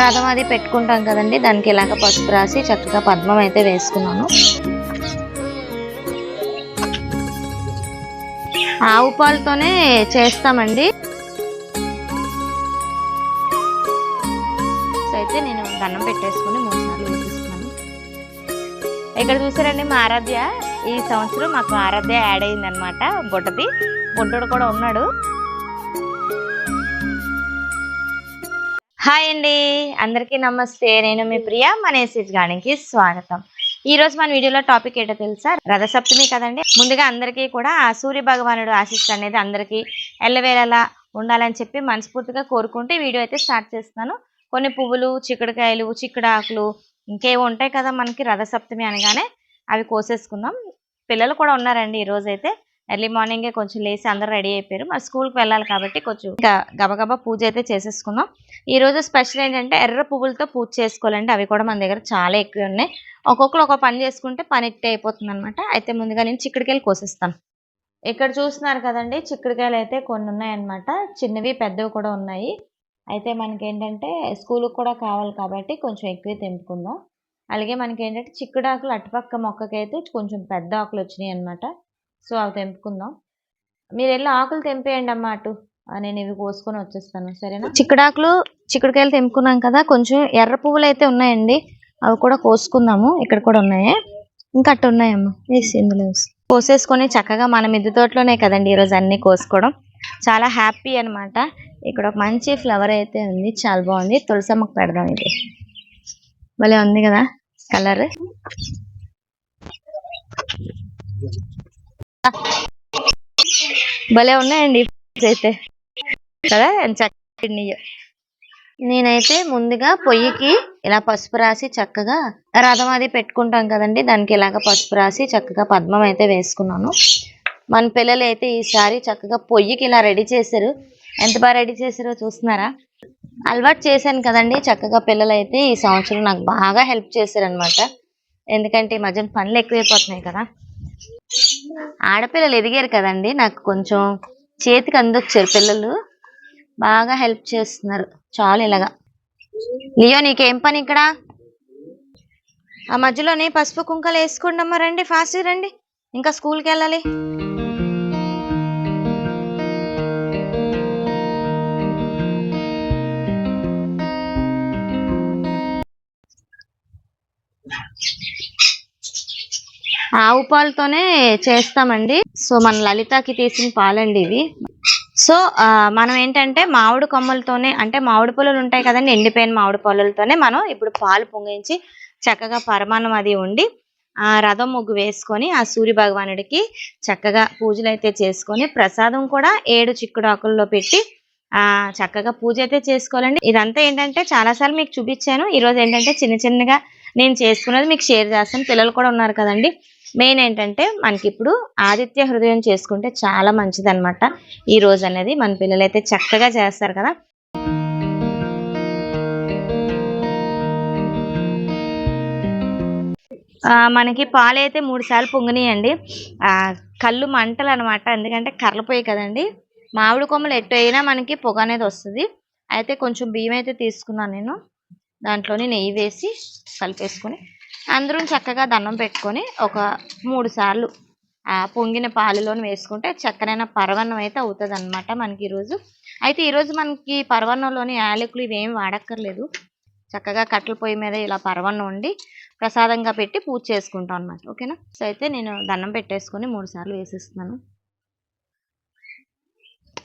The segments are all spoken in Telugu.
రథం అది పెట్టుకుంటాం కదండి దానికి ఇలాగ పసుపు రాసి చక్కగా పద్మం అయితే వేసుకున్నాను. ఆవు పాలతోనే చేస్తామండి. అయితే నేను దండం పెట్టేసుకుని మూడుసార్లు వేసేస్తున్నాను ఇక్కడ చూసారండి మా ఆరాధ్య ఈ సంవత్సరం మాకు ఆరాధ్య యాడ్ అయింది అనమాట బుట్టది బుడ్డోడు కూడా ఉన్నాడు. హాయ్ అండి. అందరికీ నమస్తే. నేను మీ ప్రియ మన ఎస్ఎస్ గార్డెన్కి స్వాగతం. ఈ రోజు మన వీడియోలో టాపిక్ ఏంటో తెలుసా? రథసప్తమి కదండి. ముందుగా అందరికీ కూడా ఆ సూర్య భగవానుడు ఆశీస్సు అనేది అందరికీ ఎల్లవేళలా ఉండాలని చెప్పి మనస్ఫూర్తిగా కోరుకుంటూ వీడియో అయితే స్టార్ట్ చేస్తున్నాను. కొన్ని పువ్వులు చిక్కుడుకాయలు చిక్కుడాకులు ఇంకేవో ఉంటాయి కదా మనకి రథసప్తమి అనగానే అవి కోసేసుకుందాం. పిల్లలు కూడా ఉన్నారండి ఈరోజైతే అయితే ఎర్లీ మార్నింగే కొంచెం లేచి అందరూ రెడీ అయిపోయారు. మరి స్కూల్కి వెళ్ళాలి కాబట్టి కొంచెం ఇంకా గబగబా పూజ అయితే చేసేసుకుందాం ఈరోజు స్పెషల్ ఏంటంటే ఎర్ర పువ్వులతో పూజ చేసుకోవాలంటే అవి కూడా మన దగ్గర చాలా ఎక్కువ ఉన్నాయి. ఒక్కొక్కరు ఒక పని చేసుకుంటే పని ఎక్కే అయిపోతుంది అనమాట అయితే ముందుగా నేను చిక్కుడుకాయలు కోసేస్తాను. ఇక్కడ చూస్తున్నారు కదండి చిక్కుడుకాయలు అయితే కొన్ని ఉన్నాయన్నమాట. చిన్నవి పెద్దవి కూడా ఉన్నాయి. అయితే మనకి ఏంటంటే స్కూల్కి కూడా కావాలి కాబట్టి కొంచెం ఎక్కువ తెంపుకుందాం. అలాగే మనకి ఏంటంటే చిక్కుడాకులు అటుపక్క మొక్కకైతే కొంచెం పెద్ద ఆకులు వచ్చినాయి అనమాట సో అవి తెంపుకుందాం. మీరు వెళ్ళి ఆకులు తెంపేయండి అమ్మా అటు. నేను ఇవి కోసుకొని వచ్చేస్తాను. సరేనా? చిక్కుడాకులు చిక్కుడుకాయలు తెంపుకున్నాం కదా కొంచెం ఎర్ర పువ్వులు అయితే ఉన్నాయండి. అవి కూడా కోసుకుందాము. ఇక్కడ కూడా ఉన్నాయి. ఇంకా అట్టు ఉన్నాయమ్మా. వేసి ఇందులో కోసేసుకొని చక్కగా మన మిద్దె తోటలోనే కదండి ఈరోజు అన్ని కోసుకోవడం. చాలా హ్యాపీ అన్నమాట. ఇక్కడ ఒక మంచి ఫ్లవర్ అయితే ఉంది. చాలా బాగుంది. తులసమ్మకు పెడదాం ఇది. భలే ఉంది కదా కలర్. భలే ఉన్నాయండి అయితే. కదా ఎంత నేనైతే ముందుగా పొయ్యికి ఇలా పసుపు రాసి చక్కగా రథం అది పెట్టుకుంటాం కదండి దానికి ఇలాగ పసుపు రాసి చక్కగా పద్మం అయితే వేసుకున్నాను. మన పిల్లలు అయితే ఈసారి చక్కగా పొయ్యికి ఇలా రెడీ చేశారు. ఎంత బాగా రెడీ చేశారో చూస్తున్నారా? అలవాటు చేశాను కదండి చక్కగా పిల్లలు అయితే ఈ సంవత్సరం నాకు బాగా హెల్ప్ చేశారు అనమాట ఎందుకంటే ఈ మధ్యన పనులు ఎక్కువైపోతున్నాయి కదా. ఆడపిల్లలు ఎదిగారు కదండి. నాకు కొంచెం చేతికి అందొచ్చారు పిల్లలు. బాగా హెల్ప్ చేస్తున్నారు. చాలు ఇలాగా. లియో నీకేం పని ఇక్కడ? ఆ మధ్యలోనే పసుపు కుంకలు వేసుకోండి రండి. ఫాస్ట్ రండి. ఇంకా స్కూల్కి వెళ్ళాలి. ఆవు పాలతోనే చేస్తామండి. సో మన లలితకి తీసిన పాలండి ఇవి. సో మనం ఏంటంటే మామిడి కొమ్మలతోనే అంటే మామిడి పొలాలు ఉంటాయి కదండి ఎండిపోయిన మామిడి పొలలతోనే మనం ఇప్పుడు పాలు పొంగించి చక్కగా పరమాన్నం అది ఉండి ఆ రథం ముగ్గు వేసుకొని ఆ సూర్య భగవానుడికి చక్కగా పూజలు అయితే చేసుకొని ప్రసాదం కూడా ఏడు చిక్కుడాకుల్లో పెట్టి ఆ చక్కగా పూజ అయితే చేసుకోవాలండి. ఇదంతా ఏంటంటే చాలాసార్లు మీకు చూపించాను. ఈరోజు ఏంటంటే చిన్న చిన్నగా నేను చేసుకున్నది మీకు షేర్ చేస్తాను. పిల్లలు కూడా ఉన్నారు కదండి. మెయిన్ ఏంటంటే మనకి ఇప్పుడు ఆదిత్య హృదయం చేసుకుంటే చాలా మంచిది అనమాట ఈ రోజు అనేది మన పిల్లలు అయితే చక్కగా చేస్తారు కదా. మనకి పాలు అయితే మూడు సార్లు పొంగినాయండి. కళ్ళు మంటలు అనమాట ఎందుకంటే కర్రపోయి కదండి. మామిడి కొమ్మలు ఎటు అయినా మనకి పొగ అనేది వస్తుంది. అయితే కొంచెం బియ్యం అయితే తీసుకున్నాను నేను. దాంట్లోని నెయ్యి వేసి కలిపేసుకొని అందరం చక్కగా దండం పెట్టుకొని ఒక మూడు సార్లు ఆ పొంగిన పాలులోని వేసుకుంటే చక్కనైన పరవన్నం అయితే అవుతుంది అనమాట మనకి ఈరోజు. అయితే ఈరోజు మనకి పరవన్నంలోని యాలకులు ఇవేం వాడక్కర్లేదు. చక్కగా కట్టెల పొయ్యి మీద ఇలా పరవన్నం వండి ప్రసాదంగా పెట్టి పూజ చేసుకుంటాం అనమాట ఓకేనా? సో అయితే నేను దండం పెట్టేసుకొని మూడు సార్లు వేసేస్తున్నాను.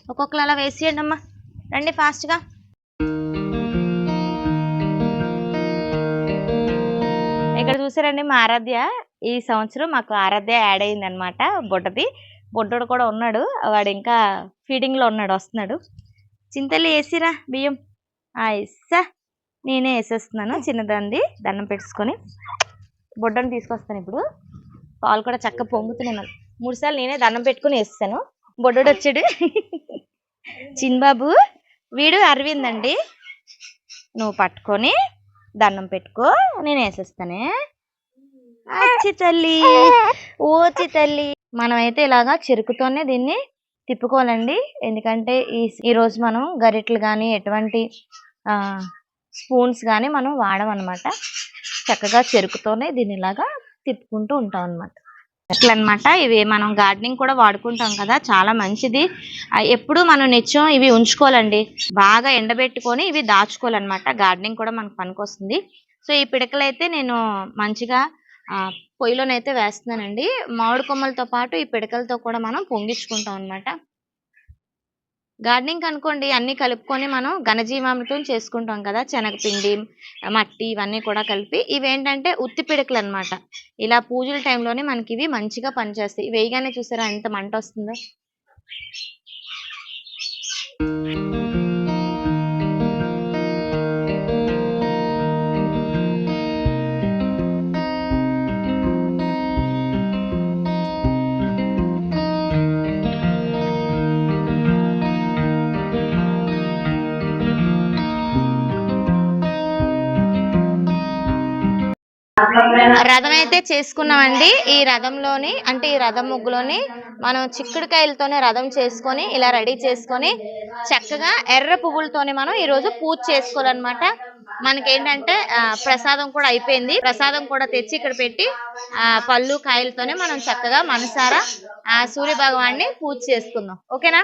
ఒక్కొక్కరు అలా వేసేయండి అమ్మా రండి ఫాస్ట్గా. ఇక్కడ చూసారండి మా ఆరాధ్య. ఈ సంవత్సరం మాకు ఆరాధ్య యాడ్ అయింది అనమాట బుడ్డది. బుడ్డోడు కూడా ఉన్నాడు. వాడు ఇంకా ఫీడింగ్లో ఉన్నాడు వస్తున్నాడు. చింతలు వేసిరా బియ్యం. ఇస్తా ఇస్సా నేనే వేసేస్తున్నాను చిన్నదంది దండం పెట్టుకొని బుడ్డను తీసుకొస్తాను ఇప్పుడు. పాలు కూడా చక్క పొంగుతున్నాను. మూడుసార్లు నేనే దండం పెట్టుకుని వేస్తాను బొడ్డోడు వచ్చాడు. చిన్బాబు వీడు అరవింద్ అండి నువ్వు పట్టుకొని దండం పెట్టుకో నేను వేసేస్తానే. అచ్చి తల్లి ఓచి తల్లి. మనమైతే ఇలాగా చెరుకుతోనే దీన్ని తిప్పుకోవాలండి. ఎందుకంటే ఈ ఈరోజు మనం గరిట్లు కానీ ఎటువంటి స్పూన్స్ కానీ మనం వాడమన్నమాట చక్కగా చెరుకుతోనే దీన్ని ఇలాగా తిప్పుకుంటూ ఉంటాం అన్నమాట చెట్లు అన్నమాట ఇవి మనం గార్డెనింగ్ కూడా వాడుకుంటాం కదా చాలా మంచిది. ఎప్పుడు మనం నిత్యం ఇవి ఉంచుకోవాలండి. బాగా ఎండబెట్టుకొని ఇవి దాచుకోవాలన్నమాట. గార్డెనింగ్ కూడా మనకు పనికొస్తుంది. సో ఈ పిడకలు అయితే నేను మంచిగా ఆ, పొయ్యిలోనైతే వేస్తున్నానండి. మామిడి కొమ్మలతో పాటు ఈ పిడకలతో కూడా మనం పొంగించుకుంటాం అన్నమాట. గార్డెనింగ్ అనుకోండి అన్ని కలుపుకొని మనం ఘనజీవామృతం చేసుకుంటాం కదా శనగపిండి మట్టి ఇవన్నీ కూడా కలిపి. ఇవేంటంటే ఉత్తి పిడకలు అన్నమాట ఇలా పూజల టైంలోనే మనకి ఇవి మంచిగా పనిచేస్తాయి. వేయగానే చూసారా ఎంత మంట వస్తుందో? రథం అయితే చేసుకున్నామండి. ఈ రథంలోని అంటే ఈ రథం ముగ్గులోని మనం చిక్కుడుకాయలతోనే రథం చేసుకొని ఇలా రెడీ చేసుకొని చక్కగా ఎర్ర పువ్వులతోనే మనం ఈ రోజు పూజ చేసుకోవాలన్నమాట. మనకి ఏంటంటే ప్రసాదం కూడా అయిపోయింది. ప్రసాదం కూడా తెచ్చి ఇక్కడ పెట్టి ఆ పళ్ళు కాయలతోనే మనం చక్కగా మనసారా ఆ సూర్య భగవాన్ని పూజ చేసుకుందాం. ఓకేనా?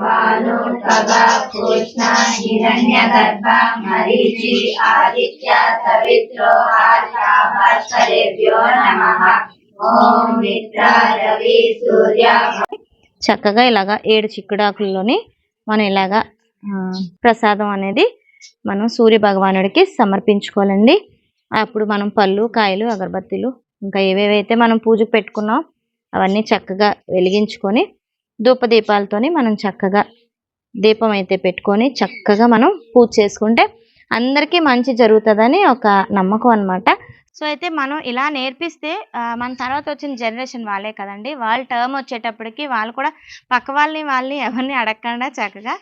భాను ఖగ కృష్ణ హిరణ్య గర్భ మరీచి ఆదిత్య సవిత్రో ఆశ భాస్కరేభ్యో ఓం మిత్ర రవి సూర్య చక్కగా ఇలాగా ఏడు చిక్కుడాకుల్లోని మనం ఇలాగా ప్రసాదం అనేది మనం సూర్య భగవానుడికి సమర్పించుకోవాలండి. అప్పుడు మనం పళ్ళు కాయలు అగరబత్తీలు ఇంకా ఏవేవైతే మనం పూజకు పెట్టుకున్నాం అవన్నీ చక్కగా వెలిగించుకొని ధూపదీపాలతోని మనం చక్కగా దీపం అయితే పెట్టుకొని చక్కగా మనం పూజ చేసుకుంటే అందరికీ మంచి జరుగుతుందని ఒక నమ్మకం అనమాట సో అయితే మనం ఇలా నేర్పిస్తే మన తర్వాత వచ్చిన జనరేషన్ వాళ్ళే కదండి. వాళ్ళ టర్మ్ వచ్చేటప్పటికి వాళ్ళు కూడా పక్క వాళ్ళని వాళ్ళని ఎవరిని అడగకుండా చక్కగా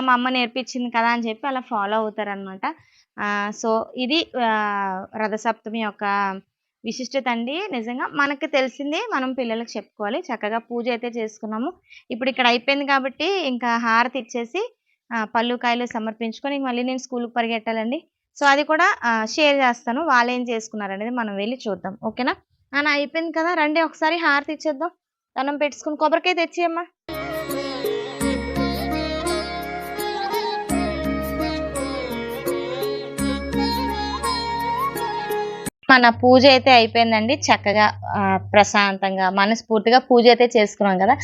మా అమ్మ నేర్పించింది కదా అని చెప్పి అలా ఫాలో అవుతారనమాట సో ఇది రథసప్తమి యొక్క విశిష్టత అండి. నిజంగా మనకి తెలిసింది మనం పిల్లలకు చెప్పుకోవాలి. చక్కగా పూజ అయితే చేసుకున్నాము. ఇప్పుడు ఇక్కడ అయిపోయింది కాబట్టి ఇంకా హారతి ఇచ్చేసి పళ్ళు కాయలు సమర్పించుకొని మళ్ళీ నేను స్కూల్కి పరిగెట్టాలండి. సో అది కూడా షేర్ చేస్తాను. వాళ్ళు ఏం చేసుకున్నారు అనేది మనం వెళ్ళి చూద్దాం. ఓకేనా? నాన్న అయిపోయింది కదా. రండి ఒకసారి హారతి ఇచ్చేద్దాం. దండం పెట్టుకుని కొబ్బరికాయ తెచ్చియమ్మా. మన పూజ అయితే అయిపోయిందండి. చక్కగా ప్రశాంతంగా మనస్ఫూర్తిగా పూజ అయితే చేసుకున్నాం కదా.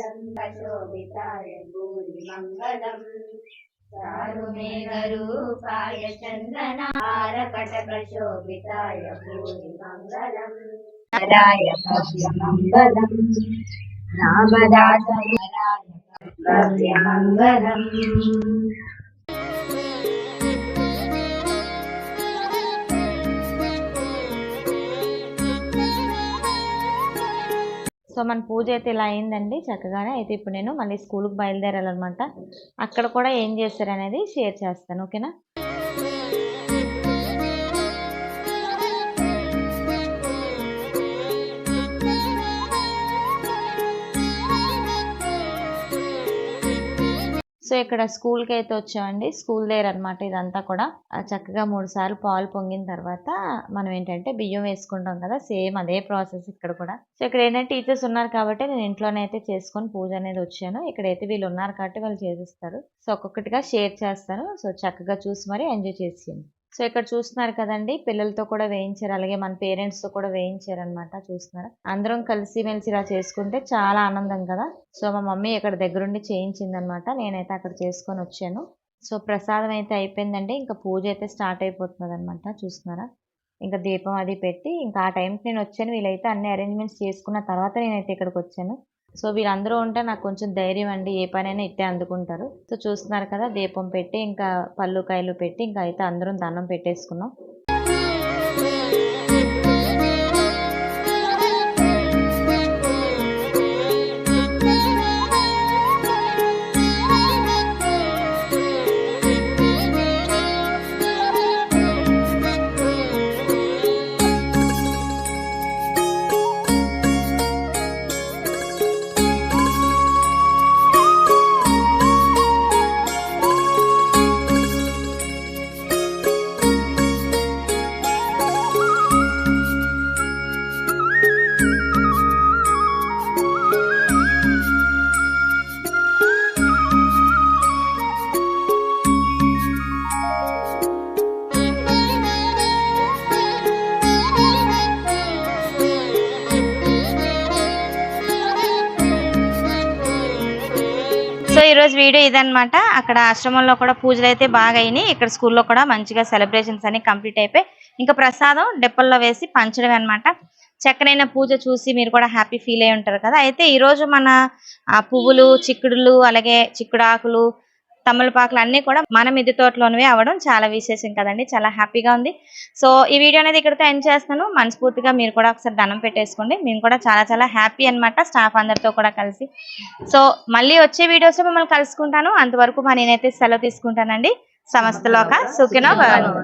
చారుమేఘరూపాయ చందనారకటకశోభితాయ భూరి మంగళం రాయ భవ్యమంగళం రామదాసరాయ భవ్యమంగళం సో మన పూజ అయితే ఇలా అయిందండి. చక్కగానే అయితే ఇప్పుడు నేను మళ్ళీ స్కూల్కి బయలుదేరాలన్నమాట. అక్కడ కూడా ఏం చేస్తారనేది షేర్ చేస్తాను. ఓకేనా? సో ఇక్కడ స్కూల్కి అయితే వచ్చామండి. స్కూల్ దగ్గర అనమాట ఇదంతా కూడా. చక్కగా మూడు సార్లు పాలు పొంగిన తర్వాత మనం ఏంటంటే బియ్యం వేసుకుంటాం కదా సేమ్ అదే ప్రాసెస్ ఇక్కడ కూడా. సో ఇక్కడ ఏంటంటే టీచర్స్ ఉన్నారు కాబట్టి నేను ఇంట్లోనే అయితే చేసుకొని పూజ అనేది వచ్చాను. ఇక్కడైతే వీళ్ళు ఉన్నారు కాబట్టి వాళ్ళు చేసిస్తారు. సో ఒక్కొక్కటిగా షేర్ చేస్తాను. సో చక్కగా చూసి మరి ఎంజాయ్ చేసేయండి. సో ఇక్కడ చూస్తున్నారు కదండి. పిల్లలతో కూడా వేయించారు. అలాగే మన పేరెంట్స్తో కూడా వేయించారు అనమాట చూస్తున్నారు. అందరం కలిసి మెలిసి ఇలా చేసుకుంటే చాలా ఆనందం కదా. సో మా మమ్మీ ఇక్కడ దగ్గరుండి చేయించింది అనమాట నేనైతే అక్కడ చేసుకొని వచ్చాను. సో ప్రసాదం అయితే అయిపోయిందంటే ఇంకా పూజ అయితే స్టార్ట్ అయిపోతుంది అనమాట చూస్తున్నారా? ఇంకా దీపం అది పెట్టి ఇంకా ఆ టైంకి నేను వచ్చాను. వీళ్ళైతే అన్ని అరేంజ్మెంట్స్ చేసుకున్న తర్వాత నేనైతే ఇక్కడికి వచ్చాను. సో వీళ్ళందరూ ఉంటే నాకు కొంచెం ధైర్యం అండి ఏ పనైనా ఇట్టే అందుకుంటారు. సో చూస్తున్నారు కదా దీపం పెట్టి ఇంకా పళ్ళు కాయలు పెట్టి ఇంకా అయితే అందరం దండం పెట్టేసుకున్నాం. ఈరోజు ఈ రోజు వీడియో ఇదనమాట అక్కడ ఆశ్రమంలో కూడా పూజలు అయితే బాగా అయినాయి ఇక్కడ స్కూల్లో కూడా మంచిగా సెలబ్రేషన్స్ అన్ని కంప్లీట్ అయిపోయి ఇంకా ప్రసాదం డెప్పల్లో వేసి పంచడం అన్నమాట. చక్కనైన పూజ చూసి మీరు కూడా హ్యాపీ ఫీల్ అయి ఉంటారు కదా. అయితే ఈరోజు మన ఆ పువ్వులు చిక్కుడులు అలాగే చిక్కుడు ఆకులు తమలపాకులు అన్నీ కూడా మన మిద్దె తోటలోనివే అవ్వడం చాలా విశేషం కదండి చాలా హ్యాపీగా ఉంది. సో ఈ వీడియో అనేది ఇక్కడితో ఎండ్ చేస్తాను మనస్ఫూర్తిగా మీరు కూడా ఒకసారి దండం పెట్టేసుకోండి. మేము కూడా చాలా చాలా హ్యాపీ అన్నమాట స్టాఫ్ అందరితో కూడా కలిసి. సో మళ్ళీ వచ్చే వీడియోస్లో మిమ్మల్ని కలుసుకుంటాను. అంతవరకు మా నేనైతే సెలవు తీసుకుంటానండి. సమస్తలోక సుఖినో భవంతు.